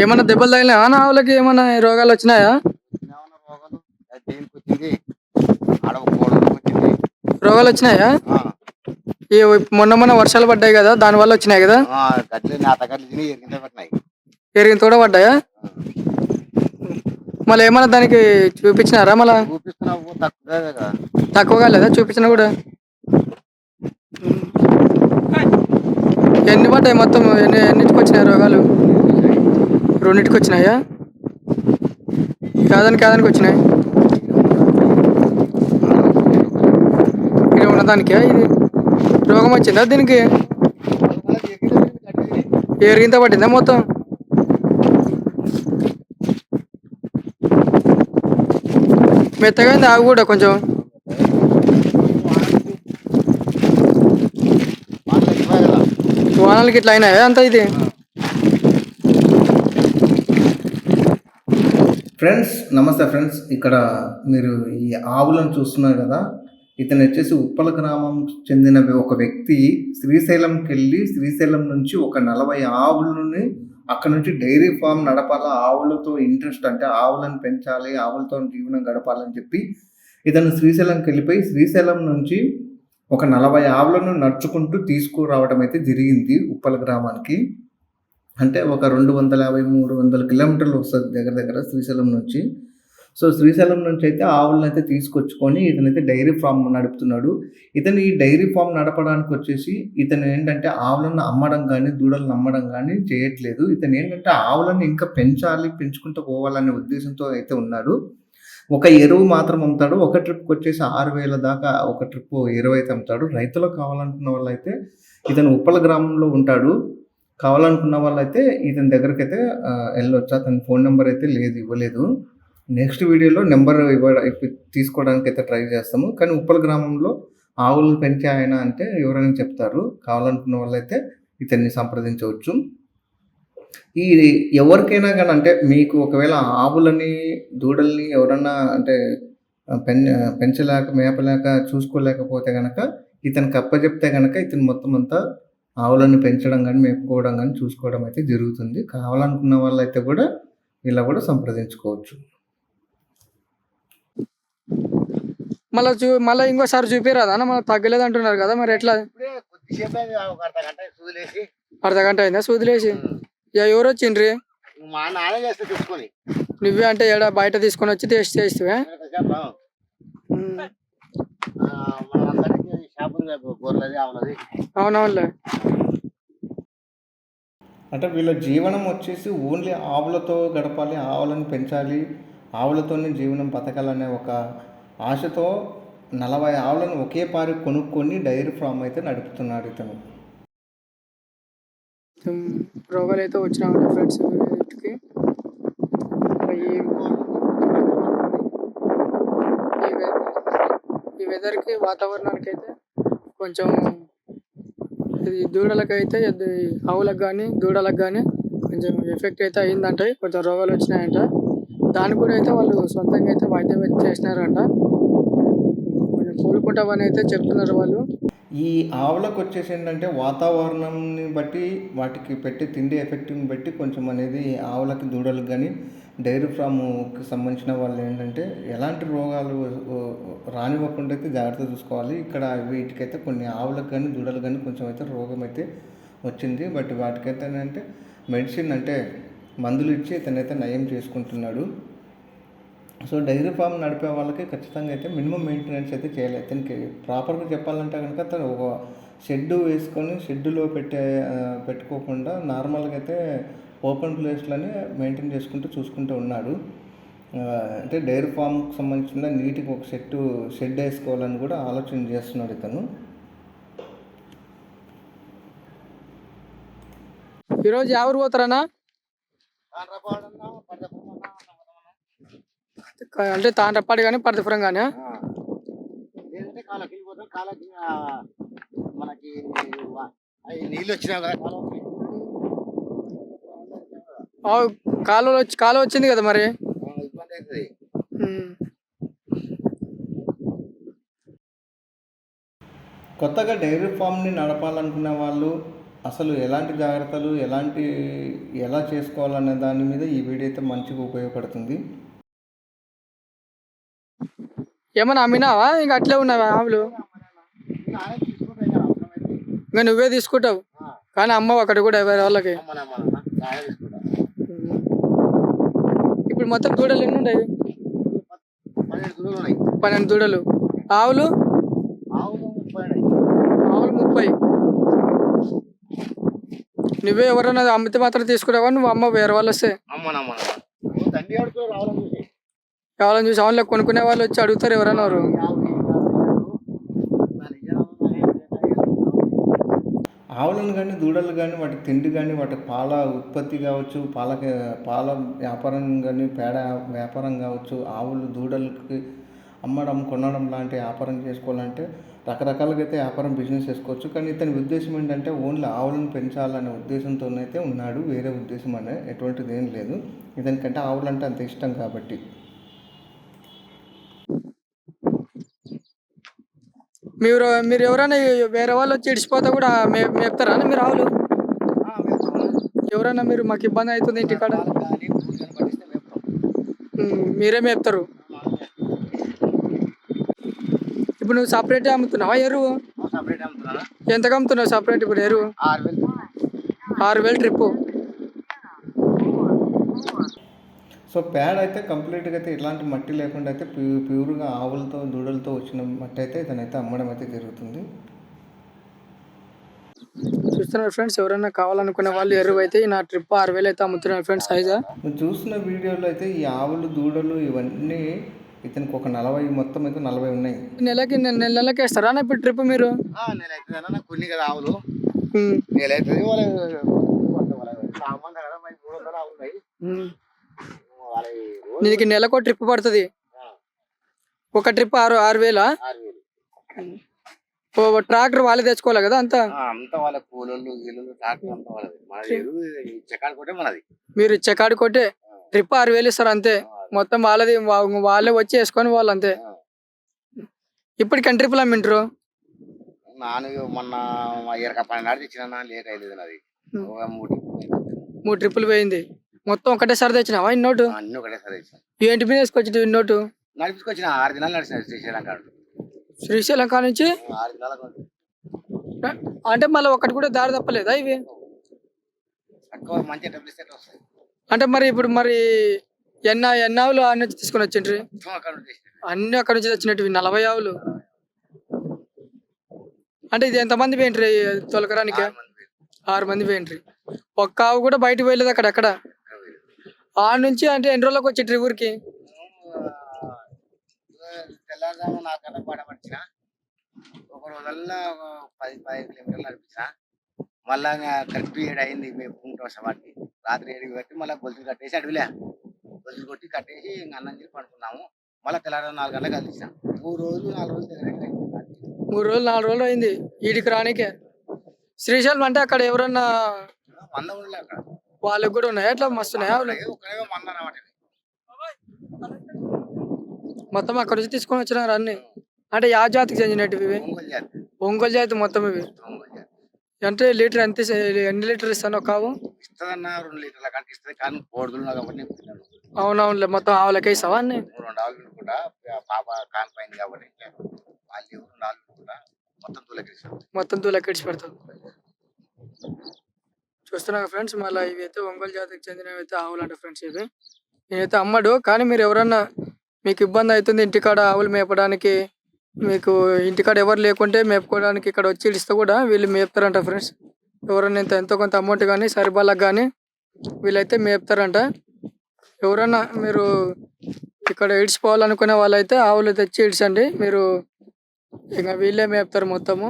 ఏమైనా దెబ్బలు తగిలినాయా? నా ఆవులకి ఏమైనా రోగాలు వచ్చినాయా? ఏమన్నా రోగాలు అది దేనికి వచ్చింది వచ్చింది రోగాలు వచ్చినాయా? ఆ, ఈ మొన్న మొన్న వర్షాలు పడ్డాయి కదా దాని వల్ల వచ్చినాయి కదా? ఆ, గడ్డి నేత గడ్డి తిని ఎరిగిందే పట్టినాయి ఎరిగిన తోడ పడ్డాయా? మళ్ళీ ఏమన్నా దానికి చూపించినారా మళ్ళా? చూపిస్తున్నావు తక్కువే కదా తక్కువగా లేదా చూపించినా కూడా? ఎన్ని పడ్డాయి మొత్తం? ఎన్ని ఎన్నిటికి వచ్చినాయి రోగాలు? రెండింటికి వచ్చినాయా? కాదానికి కాదానికి వచ్చినాయి. ఇక్కడ ఉన్నదానికే ఇది. రోగం వచ్చిందా దీనికి? ఎరిగింత పట్టిందా మొత్తం? మెత్తగా అయింది ఆవు కూడా కొంచెం. మాటలు ఇట్లా అయినాయా అంత ఇది? ఫ్రెండ్స్ నమస్తే ఫ్రెండ్స్. ఇక్కడ మీరు ఈ ఆవులను చూస్తున్నారు కదా. ఇతను వచ్చేసి ఉప్పల గ్రామం చెందిన ఒక వ్యక్తి శ్రీశైలంకి వెళ్ళి శ్రీశైలం నుంచి ఒక నలభై ఆవులని అక్కడ నుంచి డైరీ ఫామ్ నడపాలా ఆవులతో ఇంట్రెస్ట్ అంటే ఆవులను పెంచాలి ఆవులతో జీవనం గడపాలని చెప్పి ఇతను శ్రీశైలంకి వెళ్ళిపోయి శ్రీశైలం నుంచి ఒక నలభై ఆవులను నడుచుకుంటూ తీసుకురావడం అయితే జరిగింది ఉప్పల గ్రామానికి. అంటే ఒక రెండు వందల యాభై మూడు వందల కిలోమీటర్లు వస్తుంది దగ్గర దగ్గర శ్రీశైలం నుంచి. సో శ్రీశైలం నుంచి అయితే ఆవులను అయితే తీసుకొచ్చుకొని ఇతనైతే డైరీ ఫామ్ నడుపుతున్నాడు. ఇతను ఈ డైరీ ఫామ్ నడపడానికి వచ్చేసి ఇతను ఏంటంటే ఆవులను అమ్మడం కానీ దూడలను అమ్మడం కానీ చేయట్లేదు. ఇతను ఏంటంటే ఆవులను ఇంకా పెంచాలి పెంచుకుంటూ పోవాలనే ఉద్దేశంతో అయితే ఉన్నాడు. ఒక ఎరువు మాత్రం అమ్ముతాడు. ఒక ట్రిప్కి వచ్చేసి ఆరు వేల దాకా ఒక ట్రిప్ ఎరువు అయితే అమ్ముతాడు. రైతులకు కావాలనుకున్న వాళ్ళు అయితే ఇతను ఉప్పల గ్రామంలో ఉంటాడు. కావాలనుకున్న వాళ్ళైతే ఇతని దగ్గరికి అయితే వెళ్ళొచ్చు. అతని ఫోన్ నెంబర్ అయితే లేదు ఇవ్వలేదు. నెక్స్ట్ వీడియోలో నెంబర్ ఇవ్వ తీసుకోవడానికి అయితే ట్రై చేస్తాము. కానీ ఉప్పల గ్రామంలో ఆవులు పెంచే ఆయన అంటే ఎవరైనా చెప్తారు? కావాలనుకున్న వాళ్ళైతే ఇతన్ని సంప్రదించవచ్చు. ఈ ఎవరికైనా కానీ అంటే మీకు ఒకవేళ ఆవులని దూడల్ని ఎవరన్నా అంటే పెన్ పెంచలేక మేపలేక చూసుకోలేకపోతే కనుక ఇతనికి అప్పచెప్తే కనుక ఇతను మొత్తం అంతా ఆవులను పెంచడం కానీ మేపుకోవడం కానీ చూసుకోవడం అయితే జరుగుతుంది. కావాలనుకున్న వాళ్ళైతే కూడా ఇలా కూడా సంప్రదించుకోవచ్చు. మళ్ళీ చూ మళ్ళీ ఇంకోసారి చూపిరాదా? మళ్ళీ తగ్గలేదు అంటున్నారు కదా మరి ఎట్లా? అర్ధ గంట సూదిలేసి. అర్ధ గంట అయిందా సూదిలేసి? ఇక ఎవరు వచ్చిండ్రి? మా నాన్న చేస్తే తీసుకొని నువ్వే అంటే ఏడా బయట తీసుకొని వచ్చి టేస్ట్ చేస్తావే? ఆవులది. అవునవునులే. అంటే వీళ్ళ జీవనం వచ్చేసి ఓన్లీ ఆవులతో గడపాలి ఆవులను పెంచాలి ఆవులతోనే జీవనం బతకాలనే ఒక ఆశతో నలభై ఆవులను ఒకే పారి కొనుక్కొని డైరీ ఫామ్ అయితే నడుపుతున్నాడు ఇతను. రోగాలు అయితే వచ్చినా ఫ్రెండ్స్ వీటికి. ఈ వెదర్కి వాతావరణానికి అయితే కొంచెం ఈ దూడలకు అయితే ఆవులకు కానీ దూడలకు కానీ కొంచెం ఎఫెక్ట్ అయితే అయిందంట కొంచెం రోగాలు వచ్చినాయంట. దానికి కూడా అయితే వాళ్ళు సొంతంగా అయితే వైద్యం చేసినారంట. కొంచెం కోలుకుంటామని అయితే చెప్తున్నారు వాళ్ళు. ఈ ఆవులకు వచ్చేసి ఏంటంటే వాతావరణంని బట్టి వాటికి పెట్టే తిండి ఎఫెక్ట్ని బట్టి కొంచెం అనేది ఆవులకి దూడలకు కానీ డైరీ ఫామ్కి సంబంధించిన వాళ్ళు ఏంటంటే ఎలాంటి రోగాలు రానివ్వకుండా అయితే జాగ్రత్త చూసుకోవాలి. ఇక్కడ వీటికైతే కొన్ని ఆవులకు కానీ దూడలు కానీ కొంచెం అయితే రోగం అయితే వచ్చింది. బట్ వాటికైతే ఏంటంటే మెడిసిన్ అంటే మందులు ఇచ్చి ఇతనైతే నయం చేసుకుంటున్నాడు. సో డైరీ ఫామ్ నడిపే వాళ్ళకి ఖచ్చితంగా అయితే మినిమం మెయింటెనెన్స్ అయితే చేయలేదు ఇతనికి ప్రాపర్గా చెప్పాలంటే కనుక తను ఒక షెడ్ వేసుకొని షెడ్డులో పెట్టే పెట్టుకోకుండా నార్మల్గా అయితే ఓపెన్ ప్లేస్లోనే మెయింటైన్ చేసుకుంటూ చూసుకుంటూ ఉన్నాడు. అంటే డైరీ ఫామ్కి సంబంధించిన నీటికి ఒక షెడ్ షెడ్ వేసుకోవాలని కూడా ఆలోచన చేస్తున్నాడు ఇతను. ఈరోజు ఎవరు పోతారన్నా. అంటే తాండ్రపాడు కానీ పరదపురం కానీ మనకి నీళ్ళు వచ్చినా కదా కాలువకి. కాలువ వచ్చి కాలువ వచ్చింది కదా మరి. కొత్తగా డైరీ ఫామ్ని నడపాలనుకునే వాళ్ళు అసలు ఎలాంటి జాగ్రత్తలు ఎలాంటి ఎలా చేసుకోవాలనే దాని మీద ఈ వీడియో అయితే మంచిగా ఉపయోగపడుతుంది. ఏమన్నా అమ్మినావా? ఇంకా అట్లే ఉన్నావా ఆవులు? ఇంకా నువ్వే తీసుకుంటావు. కానీ అమ్మవు అక్కడ కూడా వేరే వాళ్ళకి. ఇప్పుడు మొత్తం దూడలు ఎన్ని ఉన్నాయి? పన్నెండు దూడలు ఆవులు? ఆవులు ముప్పై నువ్వే ఎవరన్నా అమ్మితే మాత్రం తీసుకురావా? నువ్వు అమ్మ వేరే వాళ్ళు వస్తే. రావడం చూసి. కావాలని చూసి ఆవులు కొనుక్కునే వాళ్ళు వచ్చి అడుగుతారు ఎవరన్నా ఎవరు ఆవులను కానీ దూడలు కానీ వాటి తిండి కానీ వాటి పాల ఉత్పత్తి కావచ్చు పాల పాల వ్యాపారం కానీ పేడ వ్యాపారం కావచ్చు ఆవులు దూడలకి అమ్మడం కొనడం లాంటి వ్యాపారం చేసుకోవాలంటే రకరకాలుగా అయితే వ్యాపారం బిజినెస్ చేసుకోవచ్చు. కానీ ఇతని ఉద్దేశం ఏంటంటే ఓన్లీ ఆవులను పెంచాలనే ఉద్దేశంతోనైతే ఉన్నాడు. వేరే ఉద్దేశం అనే ఎటువంటిది ఏం లేదు. ఇతనికంటే ఆవులంటే అంత ఇష్టం కాబట్టి. మీరు మీరు ఎవరైనా వేరే వాళ్ళు వచ్చి ఇడిచిపోతే కూడా మే మేపుతారా అన్న? మీరు ఆవులు? ఎవరైనా మీరు మాకు ఇబ్బంది అవుతుంది ఇంటికాడ మీరే మేపుతారు. ఇప్పుడు నువ్వు సపరేట్ అమ్ముతున్నావా ఎరువు? ఎంతకు అమ్ముతున్నావు సపరేట్ ఇప్పుడు ఎరువు? ఆరు వేలు. ఆరు వేలు ట్రిప్పు. సో ప్యాడ్ అయితే కంప్లీట్గా అయితే ఇలాంటి మట్టి లేకుండా అయితే ప్యూ ప్యూర్గా ఆవులతో దూడలతో వచ్చిన మట్టి అయితే ఇతనైతే అమ్మడం అయితే జరుగుతుంది. చూస్తున్నారు ఫ్రెండ్స్ ఎవరైనా కావాలనుకునే వాళ్ళు ఎరువు అయితే నా ట్రిప్ ఆరు వేలు అయితే అమ్ముతున్నారు ఫ్రెండ్స్ సైజా? నువ్వు చూసిన వీడియోలో అయితే ఈ ఆవులు దూడలు ఇవన్నీ ఇతనికి ఒక నలభై మొత్తం అయితే నలభై ఉన్నాయి. నెలకి నెల నెల నెలకి వేస్తారా అన్న ఇప్పుడు ట్రిప్ మీరు? కొన్ని కదా ఆవులు. నెల అవుతుంది వాళ్ళ సామాన్ కదా మరి మూడు వందలు ఆవులు ఉన్నాయి ఉమ్. వాళ్ళ రోజు నీకు నెలకు ట్రిప్ పడుతుంది. ఒక ట్రిప్ ఆరు ఆరు వేలా? ట్రాక్టర్ వాళ్ళే తెచ్చుకోవాలి కదా అంతా? వాళ్ళ కూలోళ్ళు గీళ్ళు ట్రాక్టర్ అంతా వాళ్ళది. మన ఎరువు చెకాడు కొట్టే మనది. మీరు చెకాడు కొట్టే ట్రిప్ ఆరు వేలు ఇస్తారు అంతే. మొత్తం వాళ్ళది వాళ్ళే వచ్చి వేసుకొని వాళ్ళు అంతే. ఇప్పుడు ఎన్ని ట్రిప్పులు అమ్మింటారు నాను మొన్న పన్నెండు తెచ్చిన లేట్ మూడు ట్రిప్పులు పోయింది. మొత్తం ఒకటేసారి తెచ్చినావా ఇన్నోటు? అన్ని ఒకటేసారి తెచ్చిన. ఏంటి మీద వేసుకొచ్చి ఇన్నోటు? నడిపించుకొచ్చిన ఆరు దినాలు నడిచిన శ్రీశైలం కాడు శ్రీశైలం కాడ నుంచి ఆరు అంటే మళ్ళీ ఒకటి కూడా దారి తప్పలేదా ఇవి? మంచి డబ్బులు ఎట్లా వస్తాయి? అంటే మరి ఇప్పుడు మరి ఎన్న ఎన్న ఆవులు ఆ నుంచి తీసుకొని వచ్చిండ్రి. అన్ని అక్కడ నుంచి తెచ్చినట్టు నలభై ఆవులు. అంటే ఇది ఎంతమంది పోయింట్రి తొలకరానికి? ఆరు మంది పోయింట్రి ఒక్క ఆవు కూడా బయటకు పోయలేదు అక్కడ ఎక్కడ. ఆ నుంచి అంటే ఎన్ని రోజులకు వచ్చిండ్రి ఊరికి? తెల్లారుజాము నాలుగు గంటలకు ఒక రోజల్లా పది పదిహేను కిలోమీటర్లు నడిపించిన మళ్ళా కరెక్ట్ ఏడు అయింది మేము పుంట వాటికి రాత్రి ఏడుకి కట్టి మళ్ళీ గొలుసులు కట్టేసి అడవిలే. గొలుసులు కొట్టి కట్టేసి ఇంక అన్నం తిని పడుకున్నాము. మళ్ళీ తెల్లారు నాలుగు గంటలకు కలిసిన మూడు రోజులు నాలుగు రోజులు దగ్గర. మూడు రోజులు నాలుగు రోజులు అయింది ఈడికి రానికే. శ్రీశైలం అంటే అక్కడ ఎవరన్నా మంద ఉండలే అక్కడ. వాళ్ళకి కూడా ఉన్నాయా? ఎట్లా? మస్తు. మొత్తం అక్కడ నుంచి తీసుకొని వచ్చినారు అన్ని? అంటే యా జాతికి చెందినట్టు ఇవి? ఒంగోలు జాతి. మొత్తం ఇవి? అంటే లీటర్ ఎంత ఎన్ని లీటర్ ఇస్తాను కావు అవునవునులే మొత్తం ఆవులకే ఇస్తావా అన్ని? మొత్తం తూలకేసాం మొత్తం తూలెక్కిడిచి ఫ్రెండ్స్ మళ్ళీ ఇవి అయితే ఒంగోలు జాతికి చెందినవి అయితే ఆవులు అంట ఫ్రెండ్స్ ఇవి. నేనైతే అమ్మడు కానీ మీరు ఎవరన్నా మీకు ఇబ్బంది అవుతుంది ఇంటికాడ ఆవులు మేపడానికి మీకు ఇంటికాడ ఎవరు లేకుంటే మేపుకోవడానికి ఇక్కడ వచ్చి ఇడిస్తే కూడా వీళ్ళు మేపుతారంట ఫ్రెండ్స్ ఎవరన్నా ఇంత ఎంతో కొంత అమౌంట్ కానీ సరిబాలకు కానీ వీళ్ళైతే మేపుతారంట. ఎవరన్నా మీరు ఇక్కడ ఇడిచిపోవాలనుకునే వాళ్ళైతే ఆవులు తెచ్చి ఇడిచండి. మీరు ఇంకా వీళ్ళే మేపుతారు మొత్తము.